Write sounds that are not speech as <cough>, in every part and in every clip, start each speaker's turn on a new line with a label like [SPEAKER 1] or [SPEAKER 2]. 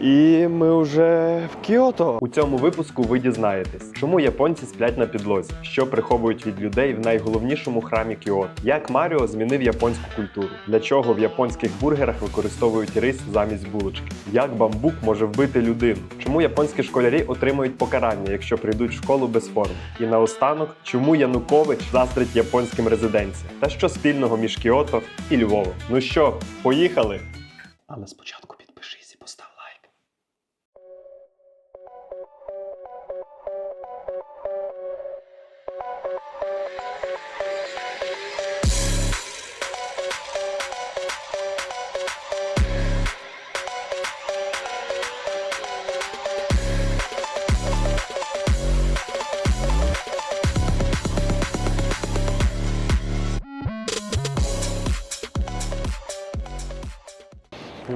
[SPEAKER 1] І ми вже в Кіото. У цьому випуску ви дізнаєтесь, чому японці сплять на підлозі, що приховують від людей в найголовнішому храмі Кіото, як Маріо змінив японську культуру, для чого в японських бургерах використовують рис замість булочки, як бамбук може вбити людину, чому японські школярі отримують покарання, якщо прийдуть в школу без форми. І наостанок, чому Янукович заздрить японським резиденціям, та що спільного між Кіото і Львовом. Ну що, поїхали? Але спочатку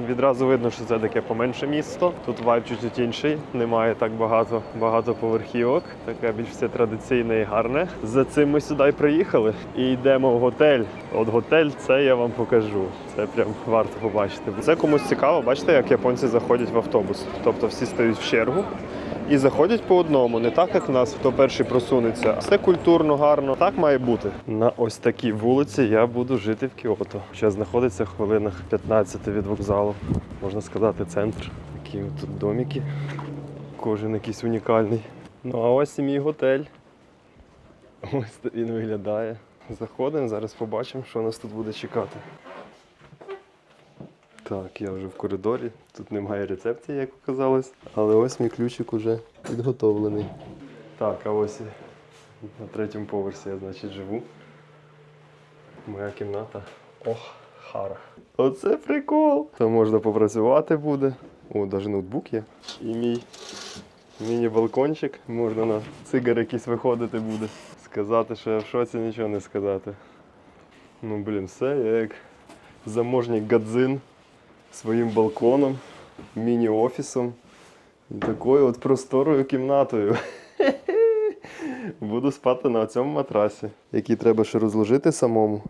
[SPEAKER 1] Відразу видно, що це таке поменше місто. Тут вайб чуть інший, немає так багато поверхівок. Таке більш все традиційне і гарне. За цим ми сюди і приїхали і йдемо в готель. От готель це я вам покажу. Це прям варто побачити. Це комусь цікаво, бачите, як японці заходять в автобус. Тобто всі стають в чергу. І заходять по одному, не так, як в нас, хто перший просунеться. Все культурно, гарно. Так має бути. На ось такій вулиці я буду жити в Кіото. Що знаходиться в хвилинах 15 від вокзалу. Можна сказати, центр. Такі тут домики. Кожен якийсь унікальний. Ну а ось і мій готель. Ось він виглядає. Заходимо, зараз побачимо, що нас тут буде чекати. Так, я вже в коридорі. Тут немає рецепції, як оказалось. Але ось мій ключик уже підготовлений. Так, а ось на третьому поверсі я, значить, живу. Моя кімната. Ох, хара. Оце прикол! То можна попрацювати буде. О, навіть ноутбук є. І мій міні-балкончик. Можна на цигар якийсь виходити буде. Сказати, що я в шоці, нічого не сказати. Ну, блін, все, я як заможній гадзин своїм балконом, міні-офісом і такою от просторою кімнатою. Буду спати на цьому матрасі, який треба ще розложити самому.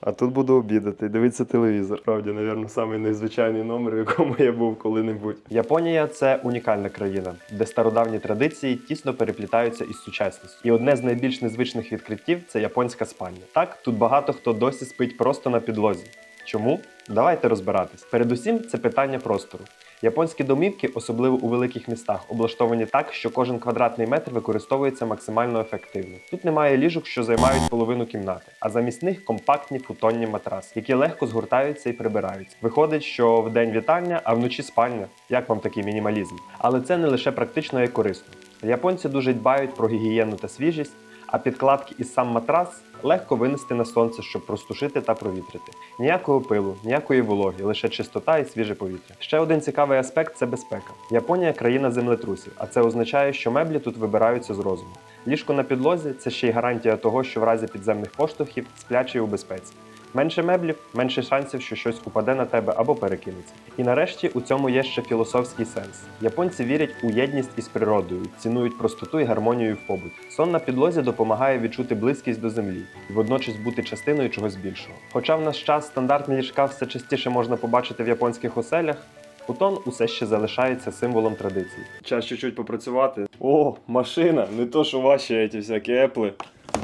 [SPEAKER 1] А тут буду обідати дивитися телевізор. Справді, напевно, самий незвичайний номер, в якому я був коли-небудь. Японія це унікальна країна, де стародавні традиції тісно переплітаються із сучасністю. І одне з найбільш незвичних відкриттів це японська спальня. Так, тут багато хто досі спить просто на підлозі. Чому? Давайте розбиратись. Передусім, це питання простору. Японські домівки, особливо у великих містах, облаштовані так, що кожен квадратний метр використовується максимально ефективно. Тут немає ліжок, що займають половину кімнати, а замість них компактні футонні матраси, які легко згортаються і прибираються. Виходить, що в день вітальня, а вночі спальня. Як вам такий мінімалізм? Але це не лише практично і корисно. Японці дуже дбають про гігієну та свіжість, а підкладки і сам матрас легко винести на сонце, щоб простушити та провітрити. Ніякого пилу, ніякої вологи, лише чистота і свіже повітря. Ще один цікавий аспект це безпека. Японія країна землетрусів, а це означає, що меблі тут вибираються з розуму. Ліжко на підлозі це ще й гарантія того, що в разі підземних поштовхів сплячий у безпеці. Менше меблів, менше шансів, що щось упаде на тебе або перекинеться. І нарешті у цьому є ще філософський сенс. Японці вірять у єдність із природою, цінують простоту і гармонію в побуті. Сон на підлозі допомагає відчути близькість до землі і водночас бути частиною чогось більшого. Хоча в наш час стандартні ліжка все частіше можна побачити в японських оселях. Футон усе ще залишається символом традицій. Час чуть-чуть попрацювати. О, машина! Не то, що ваші ці всякі епли,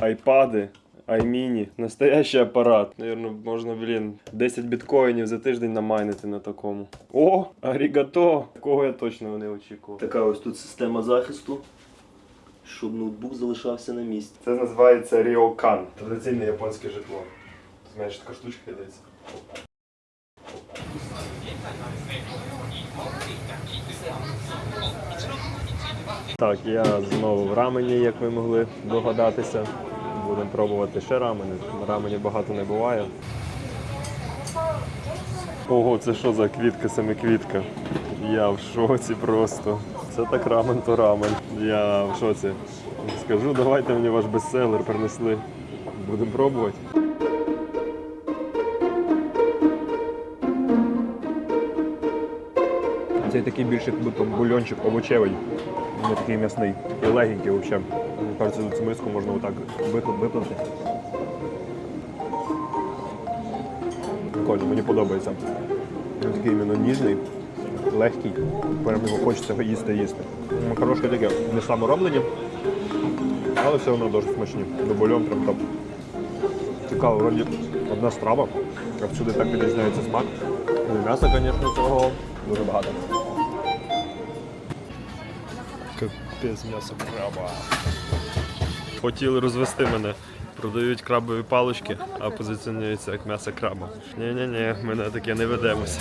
[SPEAKER 1] айпади, айміні. Настоящий апарат. Наверно, можна, блін, 10 біткоїнів за тиждень намайнити на такому. О, арігато! Такого я точно не очікував.
[SPEAKER 2] Така ось тут система захисту, щоб ноутбук залишався на місці.
[SPEAKER 1] Це називається Ріокан. Традиційне японське житло. Знаєш, така штучка йдеться. Так, я знову в рамені, як ви могли догадатися. Будемо пробувати ще рамені. Рамені багато не буває. Ого, це що за квітка, саме квітка? Я в шоці просто. Це так рамен, то рамен. Я в шоці. Скажу, давайте мені ваш бестселер принесли. Будемо пробувати. Цей такий більше бульончик овочевий, не такий м'ясний. І легенький взагалі. Кажеться, цю миску можна отак випл- виплати. Прикольно, мені подобається. Він такий іменно ніжний,
[SPEAKER 3] легкий. Прям його хочеться їсти їсти. Макарошки таке не самороблені, але все одно дуже смачні. Дубольом прям топ. Цікаво, вроді одна страва, а всюди так відрізняється смак. Ну, і м'яса, звісно, цього дуже багато.
[SPEAKER 1] Капець м'ясо краба. Хотіли розвести мене. Продають крабові палички, а позиціонуються як м'ясо краба. Ні-ні-ні, ми на таке не ведемося.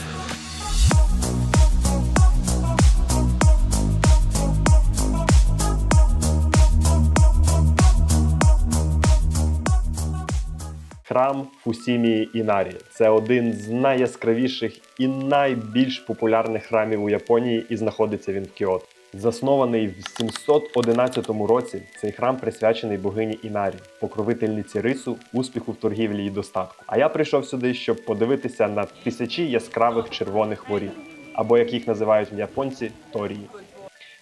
[SPEAKER 1] Храм Фусімії Інарі це один з найяскравіших і найбільш популярних храмів у Японії, і знаходиться він в Кіото. Заснований в 711 році, цей храм присвячений богині Інарі, покровительниці рису, успіху в торгівлі і достатку. А я прийшов сюди, щоб подивитися на тисячі яскравих червоних воріт, або як їх називають японці торії.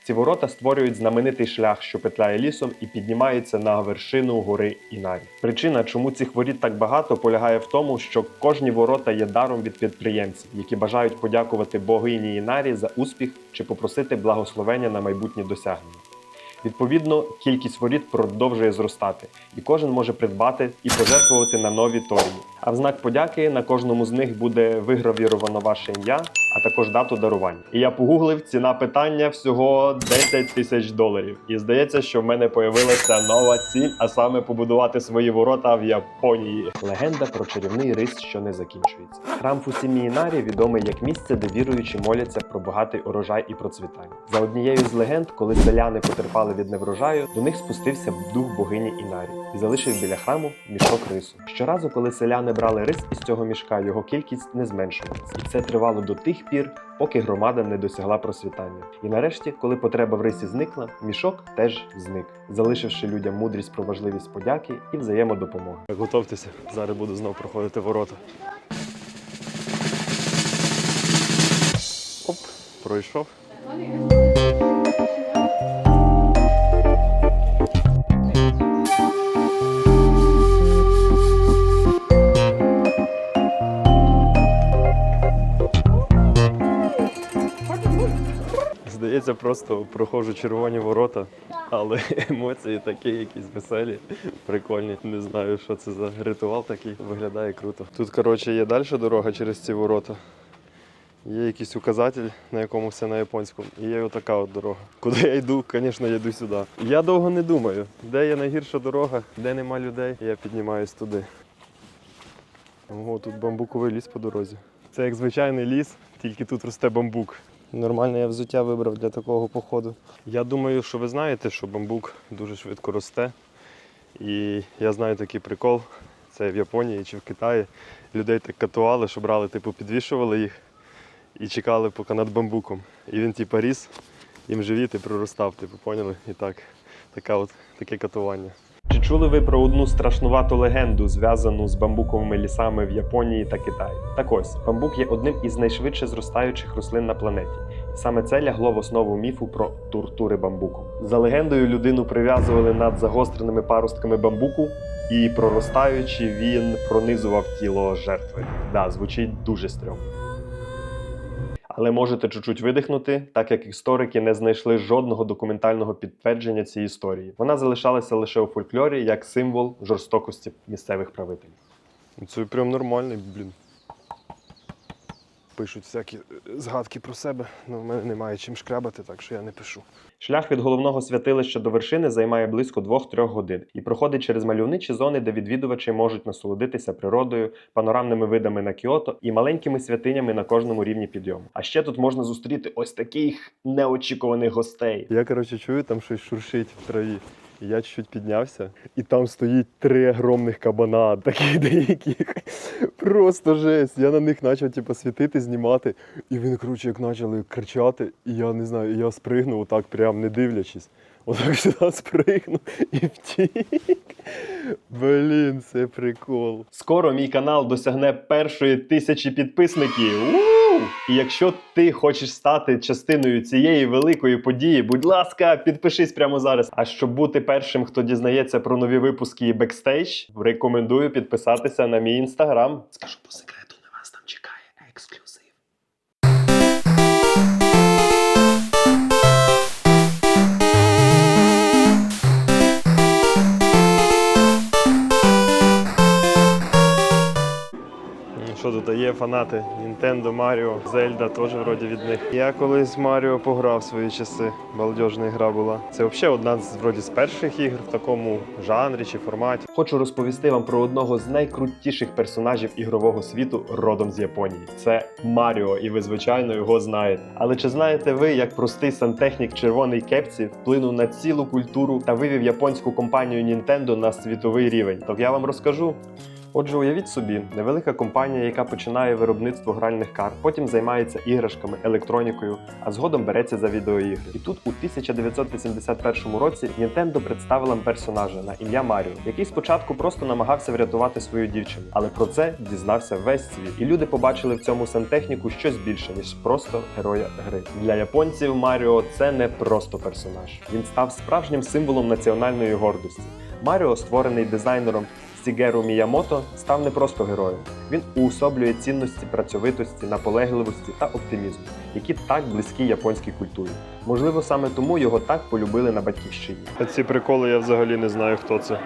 [SPEAKER 1] Ці ворота створюють знаменитий шлях, що петляє лісом і піднімається на вершину гори Інарі. Причина, чому цих воріт так багато, полягає в тому, що кожні ворота є даром від підприємців, які бажають подякувати богині Інарі за успіх чи попросити благословення на майбутні досягнення. Відповідно, кількість воріт продовжує зростати, і кожен може придбати і пожертвувати на нові торії. А в знак подяки на кожному з них буде вигравіровано ваше ім'я, а також дату дарування. І я погуглив ціна питання всього 10 тисяч доларів. І здається, що в мене появилася нова ціль, а саме побудувати свої ворота в Японії. Легенда про чарівний рис, що не закінчується. Храм Фусіміінарі відомий як місце, де віруючі моляться про багатий урожай і процвітання. За однією з легенд, коли селяни потерпали від неврожаю, до них спустився дух богині Інарі і залишив біля храму мішок рису. Щоразу, коли селяни брали рис із цього мішка, його кількість не зменшувалася, і це тривало до тих пір, поки громада не досягла просвітання. І нарешті, коли потреба в рисі зникла, мішок теж зник, залишивши людям мудрість про важливість подяки і взаємодопомоги. Готовтеся, зараз буду знов проходити ворота. Оп, пройшов. Здається, просто проходжу червоні ворота, але <laughs> емоції такі якісь веселі, прикольні. Не знаю, що це за ритуал такий. Виглядає круто. Тут, коротше, є далі дорога через ці ворота. Є якийсь указатель, на якому все на японському. І є отака от дорога. Куди я йду, звісно, я йду сюди. Я довго не думаю, де є найгірша дорога, де нема людей, я піднімаюсь туди. Ого, тут бамбуковий ліс по дорозі. Це як звичайний ліс, тільки тут росте бамбук. Нормальне я взуття вибрав для такого походу. Я думаю, що ви знаєте, що бамбук дуже швидко росте. І я знаю такий прикол. Це в Японії чи в Китаї. Людей так катували, що брали, типу, підвішували їх і чекали поки над бамбуком. І він типу ріс, їм живіт і проростав, типу, поняли? І так, така от, таке катування. Чи чули ви про одну страшнувату легенду, зв'язану з бамбуковими лісами в Японії та Китаї? Так ось, бамбук є одним із найшвидше зростаючих рослин на планеті. Саме це лягло в основу міфу про тортури бамбуком. За легендою, людину прив'язували над загостреними паростками бамбуку, і проростаючи, він пронизував тіло жертви. Да, звучить дуже стрьомно. Але можете чуть-чуть видихнути, так як історики не знайшли жодного документального підтвердження цієї історії. Вона залишалася лише у фольклорі як символ жорстокості місцевих правителів. Це прям нормальний, блін. Пишуть всякі згадки про себе, але в мене немає чим шкрябати, так що я не пишу. Шлях від головного святилища до вершини займає близько 2-3 годин і проходить через мальовничі зони, де відвідувачі можуть насолодитися природою, панорамними видами на Кіото і маленькими святинями на кожному рівні підйому. А ще тут можна зустріти ось таких неочікуваних гостей. Я коротше чую, там щось шуршить в траві. Я чуть піднявся, і там стоїть три огромних кабана, таких <laughs> деяких. Просто жесть. Я на них почав типу, світити, знімати. І вони, коротше, як почали кричати, і я не знаю, я спригнув отак, прям не дивлячись. Отак <laughs> сюди спригнув і втік. Блін, це прикол. Скоро мій канал досягне першої тисячі підписників. І якщо ти хочеш стати частиною цієї великої події, будь ласка, підпишись прямо зараз. А щоб бути першим, хто дізнається про нові випуски і бекстейдж, рекомендую підписатися на мій інстаграм. Скажу по секрету, фанати. Nintendo, Mario, Zelda теж вроді від них. Я колись Mario пограв свої часи. Балдежна гра була. Це взагалі одна з вроді з перших ігр в такому жанрі чи форматі. Хочу розповісти вам про одного з найкрутіших персонажів ігрового світу родом з Японії. Це Маріо, і ви звичайно його знаєте. Але чи знаєте ви, як простий сантехнік в червоній кепці вплинув на цілу культуру та вивів японську компанію Nintendo на світовий рівень? То я вам розкажу. Отже, уявіть собі, невелика компанія, яка починає виробництво гральних карт, потім займається іграшками, електронікою, а згодом береться за відеоігри. І тут у 1981 році Nintendo представила персонажа на ім'я Маріо, який спочатку просто намагався врятувати свою дівчину, але про це дізнався весь світ. І люди побачили в цьому сантехніку щось більше ніж просто героя гри. Для японців Маріо це не просто персонаж. Він став справжнім символом національної гордості. Маріо, створений дизайнером Сігеру Міямото, став не просто героєм. Він уособлює цінності працьовитості, наполегливості та оптимізму, які так близькі японській культурі. Можливо, саме тому його так полюбили на батьківщині. Ці приколи я взагалі не знаю, хто це.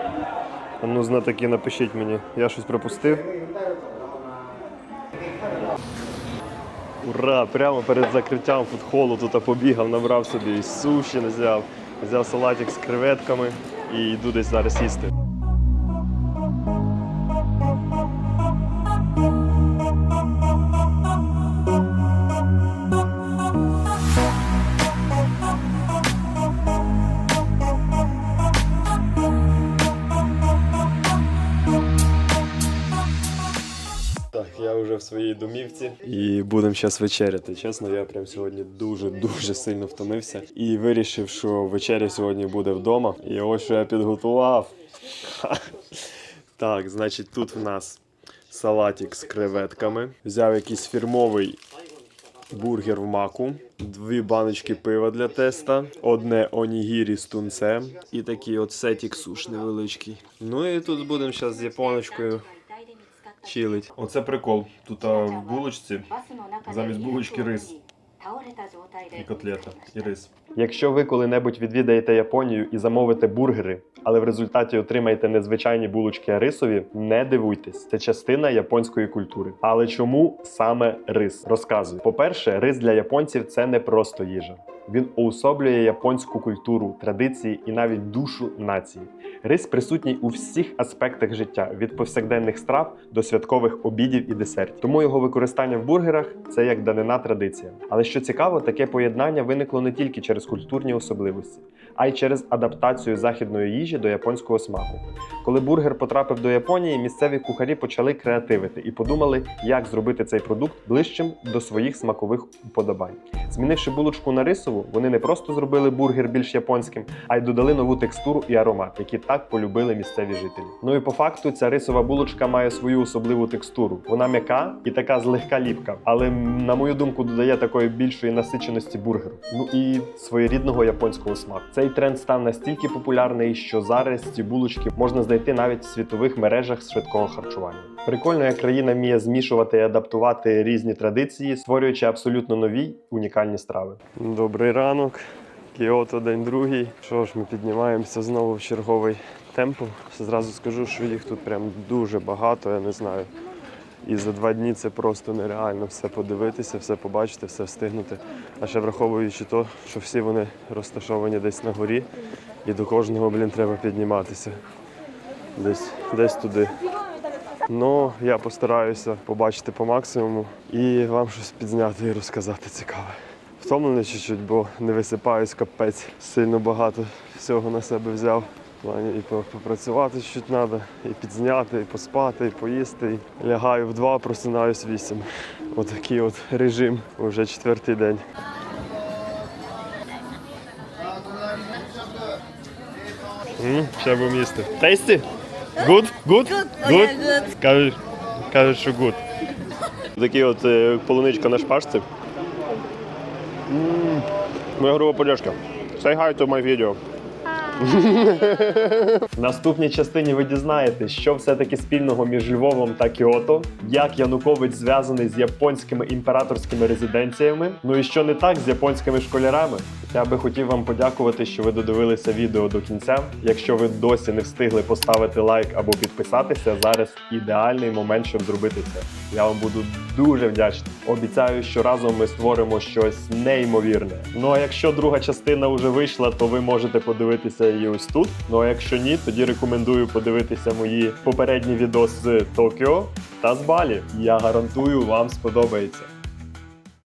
[SPEAKER 1] Ну, знатоки, напишіть мені, я щось пропустив. Ура! Прямо перед закриттям фудхолу тут побігав, набрав собі і суші, взяв, взяв салатик з креветками і йду десь зараз їсти. Своїй домівці і будемо зараз вечеряти. Чесно, я прям сьогодні дуже дуже сильно втомився і вирішив, що вечеря сьогодні буде вдома. І ось що я підготував. <laughs> Так, значить, тут в нас салатик з креветками. Взяв якийсь фірмовий бургер в маку, дві баночки пива для теста, одне онігірі з тунцем і такий от сетік суш невеличкий. Ну і тут будемо зараз з японочкою чилить. Оце прикол. Тут а, в булочці
[SPEAKER 4] замість булочки рис
[SPEAKER 1] і котлета, і рис. Якщо ви коли-небудь відвідаєте Японію і замовите бургери, але в результаті отримаєте незвичайні булочки, рисові, не дивуйтесь, це частина японської культури. Але чому саме рис? Розказую. По-перше, рис для японців це не просто їжа. Він уособлює японську культуру, традиції і навіть душу нації. Рис присутній у всіх аспектах життя від повсякденних страв до святкових обідів і десертів. Тому його використання в бургерах це як данина традиція. Але що цікаво, таке поєднання виникло не тільки через культурні особливості, а й через адаптацію західної їжі до японського смаку. Коли бургер потрапив до Японії, місцеві кухарі почали креативити і подумали, як зробити цей продукт ближчим до своїх смакових уподобань. Змінивши булочку на рисову, вони не просто зробили бургер більш японським, а й додали нову текстуру і аромат, які так полюбили місцеві жителі. Ну і по факту ця рисова булочка має свою особливу текстуру. Вона м'яка і така злегка ліпка, але на мою думку додає такої більшої насиченості бургеру. Ну і своєрідного японського смаку. Цей тренд став настільки популярний, що зараз ці булочки можна знайти навіть в світових мережах швидкого харчування. Прикольно, як країна вміє змішувати і адаптувати різні традиції, створюючи абсолютно нові унікальні страви. Добрий ранок. Кіото, день другий. Що ж, ми піднімаємося знову в черговий темпл. Зразу скажу, що їх тут прям дуже багато, я не знаю. І за два дні це просто нереально все подивитися, все побачити, все встигнути. А ще враховуючи то, що всі вони розташовані десь на горі, і до кожного, блін, треба підніматися. Десь, десь туди. Ну, я постараюся побачити по максимуму і вам щось підзняти і розказати цікаве. Втомлений чуть-чуть, бо не висипаюсь капець. Сильно багато всього на себе взяв. В плані І попрацювати чуть треба, і підзняти, і поспати, і поїсти. І лягаю в два, просинаюсь в вісім. Отакий от режим уже четвертий день. М, Ще будемо їсти. Тесті? Good? Good? Good? Кажуть, кажуть, що good. Такі от е, полуничка на шпажці. Моя груба подяжка. Say hi to my video. В наступній частині ви дізнаєтесь, що все-таки спільного між Львовом та Кіото, як Янукович зв'язаний з японськими імператорськими резиденціями, ну і що не так з японськими школярами. Я би хотів вам подякувати, що ви додивилися відео до кінця. Якщо ви досі не встигли поставити лайк або підписатися, зараз ідеальний момент, щоб зробити це. Я вам буду дуже вдячний. Обіцяю, що разом ми створимо щось неймовірне. Ну а якщо друга частина вже вийшла, то ви можете подивитися її ось тут. Ну а якщо ні, тоді рекомендую подивитися мої попередні відео з Токіо та з Балі. Я гарантую, вам сподобається.